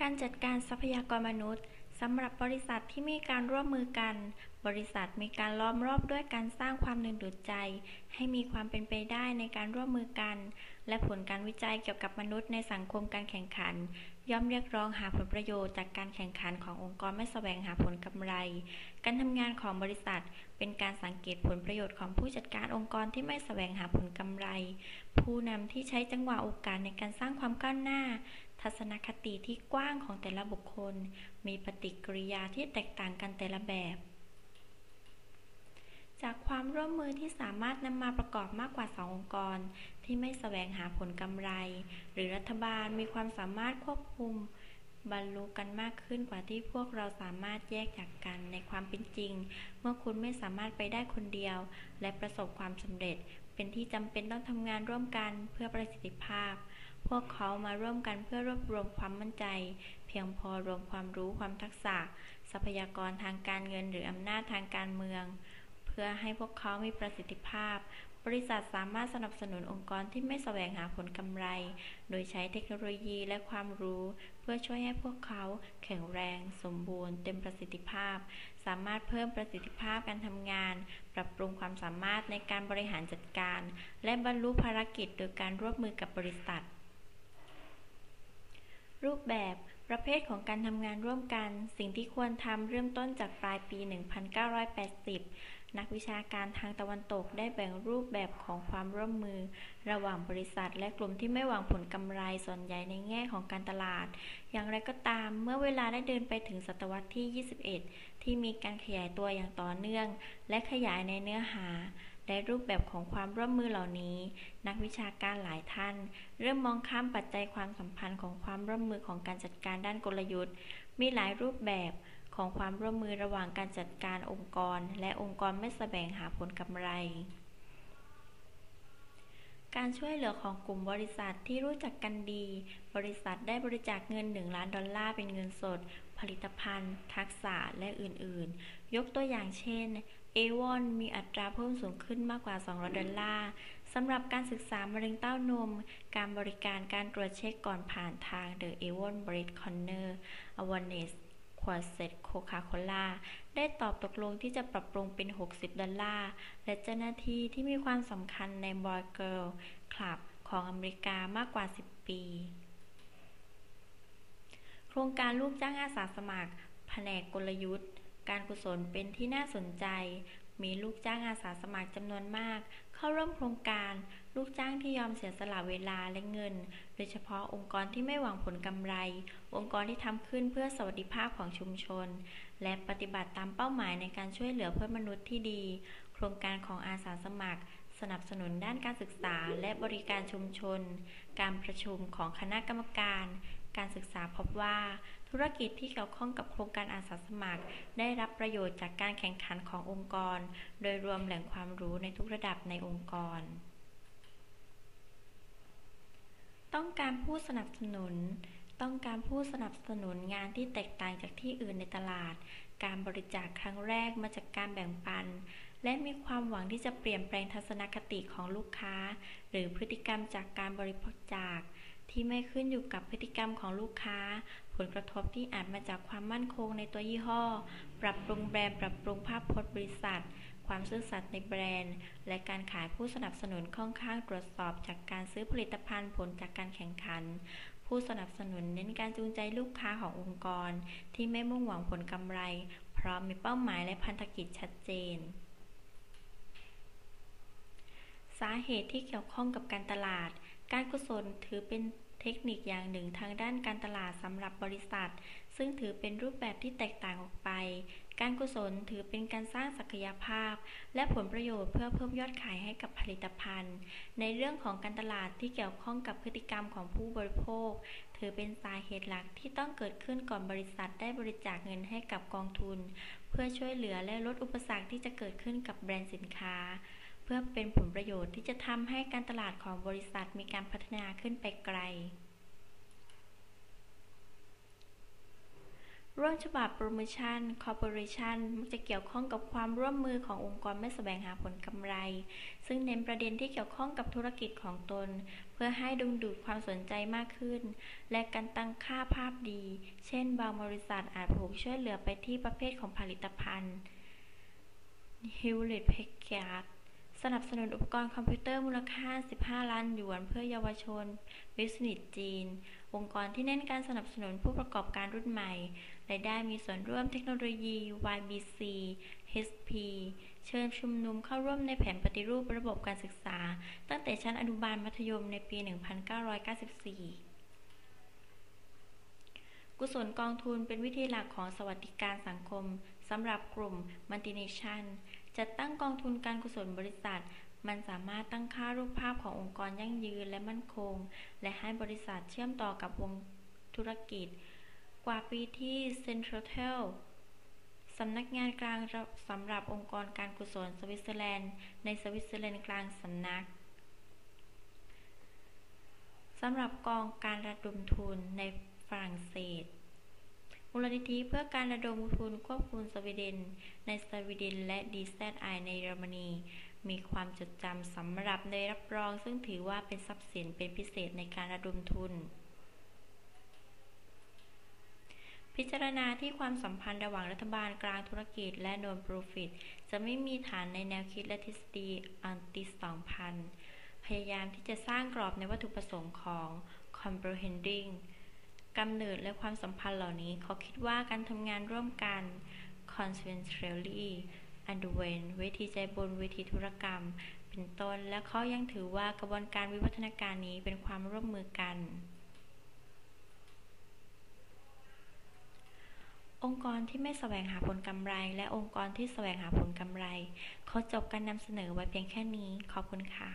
การจัดการทรัพยากรมนุษย์สำหรับบริษัทที่มีการร่วมมือกัน บริษัทมีการล้อมรอบด้วยการสร้างความดึงดูดใจ ให้มีความเป็นไปได้ในการร่วมมือกัน และผลการวิจัยเกี่ยวกับมนุษย์ในสังคมการแข่งขัน ย่อมเรียกร้องหาผลประโยชน์จากการแข่งขันขององค์กรไม่แสวงหาผลกำไร การทำงานของบริษัท เป็นการสังเกตผลประโยชน์ของผู้จัดการองค์กรที่ไม่แสวงหาผลกำไร ผู้นำที่ใช้จังหวะโอกาสในการสร้างความก้าวหน้า ทัศนคติที่กว้างของแต่ละบุคคล มีปฏิกิริยาที่แตกต่างกันแต่ละแบบ จากความร่วมมือที่สามารถนำมาประกอบมากกว่าสององค์กร ที่ไม่แสวงหาผลกำไร หรือรัฐบาลมีความสามารถควบคุม บรรลุกันมากขึ้นกว่าที่พวกเราสามารถแยกจากกันในความเป็นจริง เมื่อคุณไม่สามารถไปได้คนเดียว และประสบความสำเร็จ เป็นที่จำเป็นต้องทำงานร่วมกันเพื่อประสิทธิภาพ พวกเขามาร่วมกันเพื่อรวบรวมความมั่นใจ เพียงพอรวมความรู้ความทักษะ ทรัพยากรทางการเงินหรืออำนาจทางการเมือง เพื่อให้พวกเขามีประสิทธิภาพ บริษัทสามารถสนับสนุนองค์กรที่ไม่แสวงหาผลกำไร โดยใช้เทคโนโลยีและความรู้ เพื่อช่วยให้พวกเขาแข็งแรง สมบูรณ์ เต็มประสิทธิภาพ สามารถเพิ่มประสิทธิภาพการทำงาน ปรับปรุงความสามารถในการบริหารจัดการ และบรรลุภารกิจโดยการร่วมมือกับบริษัท รูปแบบประเภทของการทำงานร่วมกัน สิ่งที่ควรทำเริ่มต้นจากปลายปี 1980 นักวิชาการทางตะวันตกได้แบ่งรูปแบบของความร่วมมือ ระหว่างบริษัท และกลุ่มที่ไม่หวังผลกำไรส่วนใหญ่ในแง่ของการตลาด อย่างไรก็ตามเมื่อเวลาได้เดินไปถึงศตวรรษที่ 21 ที่มีการขยายตัวอย่างต่อเนื่อง และขยายในเนื้อหาและรูปแบบของความร่วมมือเหล่านี้ นักวิชาการหลายท่าน เริ่มมองข้ามปัจจัยความสัมพันธ์ของความร่วมมือของการจัดการด้านกลยุทธ์ มีหลายรูปแบบ ของความร่วมมือระหว่างการจัดการองค์กร และองค์กรไม่แสวงหาผลกำไร การช่วยเหลือของกลุ่มบริษัทที่รู้จักกันดี บริษัทได้บริจาคเงิน 1 ล้านดอลลาร์เป็นเงินสด ผลิตภัณฑ์ ทักษะและอื่นๆ ยกตัวอย่างเช่นเอวอนมีอัตราเพิ่มสูงขึ้นมากกว่า 200 ดอลลาร์สำหรับการศึกษามะเร็งเต้านม การบริการการตรวจเช็คก่อนผ่านทาง The Avon Breast Corner Awareness วดเซ็ตโคคาโคล่าได้ตอบตกลงที่จะปรับปรุงเป็น 60 ดอลลาร์ และเจ้าหน้าที่ที่มีความสำคัญในบอยเกิลคลับของอเมริกามากกว่า 10 ปี โครงการลูกจ้างอาสาสมัคร แผนกกลยุทธ์ การกุศลเป็นที่น่าสนใจ มีลูกจ้างอาสาสมัครจำนวนมาก เข้าร่วมโครงการ ลูกจ้างที่ยอมเสียสละเวลาและเงิน โดยเฉพาะองค์กรที่ไม่หวังผลกำไร องค์กรที่ทำขึ้นเพื่อสวัสดิภาพของชุมชน และปฏิบัติตามเป้าหมายในการช่วยเหลือเพื่อนมนุษย์ที่ดี โครงการของอาสาสมัคร สนับสนุนด้านการศึกษาและบริการชุมชน การประชุมของคณะกรรมการ การศึกษาพบว่า ธุรกิจที่เกี่ยวข้องกับโครงการอาสาสมัคร ได้รับประโยชน์จากการแข่งขันขององค์กร โดยรวมแหล่งความรู้ในทุกระดับในองค์กร ต้องการผู้สนับสนุน ต้องการผู้สนับสนุนงานที่แตกต่างจากที่อื่นในตลาด การบริจาคครั้งแรกมาจากการแบ่งปันและมีความหวังที่จะเปลี่ยนแปลงทัศนคติของลูกค้า หรือพฤติกรรมจากการบริจาค ที่ไม่ขึ้นอยู่กับพฤติกรรมของลูกค้า ผลกระทบที่อาจมาจากความมั่นคงในตัวยี่ห้อ ปรับปรุงแบรนด์ปรับปรุงภาพพจน์บริษัท ความซื่อสัตย์ในแบรนด์ และการขายผู้สนับสนุนค่อนข้างตรวจสอบจากการซื้อผลิตภัณฑ์ผลจากการแข่งขัน ผู้สนับสนุนเน้นการจูงใจลูกค้าขององค์กร ที่ไม่มุ่งหวังผลกำไรเพราะมีเป้าหมายและพันธกิจชัดเจนสาเหตุที่เกี่ยวข้องกับการตลาด การกุศลถือเป็นเทคนิคอย่างหนึ่งทางด้านการตลาดสำหรับบริษัท ซึ่งถือเป็นรูปแบบที่แตกต่างออกไป การกุศลถือเป็นการสร้างศักยภาพ และผลประโยชน์เพื่อเพิ่มยอดขายให้กับผลิตภัณฑ์ ในเรื่องของการตลาดที่เกี่ยวข้องกับพฤติกรรมของผู้บริโภค ถือเป็นสาเหตุหลักที่ต้องเกิดขึ้นก่อนบริษัทได้บริจาคเงินให้กับกองทุน เพื่อช่วยเหลือและลดอุปสรรคที่จะเกิดขึ้นกับแบรนด์สินค้า เพื่อเป็นผลประโยชน์ที่จะทำให้การตลาดของบริษัทมีการพัฒนาขึ้นไปไกล ร่วมฉบับ Promotion Corporation มักจะเกี่ยวข้องกับความร่วมมือขององค์กรไม่แสวงหาผลกำไร ซึ่งเน้นประเด็นที่เกี่ยวข้องกับธุรกิจของตน เพื่อให้ดึงดูดความสนใจมากขึ้น และการตั้งค่าภาพดี เช่น บางบริษัทอาจผูกช่วยเหลือไปที่ประเภทของผลิตภัณฑ์ Hewlett Packard สนับสนุนอุปกรณ์คอมพิวเตอร์มูลค่า 15 ล้านหยวน เพื่อเยาวชนบิสนิสจีน องค์กรที่เน้นการสนับสนุนผู้ประกอบการรุ่นใหม่และได้มีส่วนร่วมเทคโนโลยี YBC HP เชิญชุมนุมเข้าร่วมในแผนปฏิรูประบบการศึกษา ตั้งแต่ชั้นอนุบาลมัธยมในปี 1994กุศลกองทุนเป็นวิธีหลักของสวัสดิการสังคมสำหรับกลุ่มมัลติเนชัน จัดตั้งกองทุนการกุศลบริษัท มันสามารถตั้งค่ารูปภาพขององค์กรยั่งยืนและมั่นคง และให้บริษัทเชื่อมต่อกับวงธุรกิจ กว่าปีที่ Centratel สำนักงานกลางสำหรับองค์กรการกุศลสวิตเซอร์แลนด์ ในสวิตเซอร์แลนด์กลางสำนักสำหรับกองการระดมทุนในฝรั่งเศส มูลนิธิเพื่อการระดมทุนควบคุมสวีเดน ในสวีเดนและดีแซไอในเยอรมนี มีความจดจำสำหรับในรับรอง ซึ่งถือว่าเป็นทรัพย์สินเป็นพิเศษในการระดมทุน พิจารณาที่ความสัมพันธ์ระหว่างรัฐบาลกลางธุรกิจและ Non-profit จะไม่มีฐานในแนวคิดและทฤษฎีอันติ2000 พยายามที่จะสร้างกรอบในวัตถุประสงค์ของ Comprehending กำเนิดและความสัมพันธ์เหล่านี้เขาคิดว่าการทำงานร่วมกัน consequentially and when เวทีใจบนเวทีธุรกรรม เป็นต้น และเขายังถือว่ากระบวนการวิวัฒนาการนี้เป็นความร่วมมือกัน องค์กรที่ไม่แสวงหาผลกำไร และองค์กรที่แสวงหาผลกำไรเขาจบการนำเสนอไว้เพียงแค่นี้ ขอบคุณค่ะ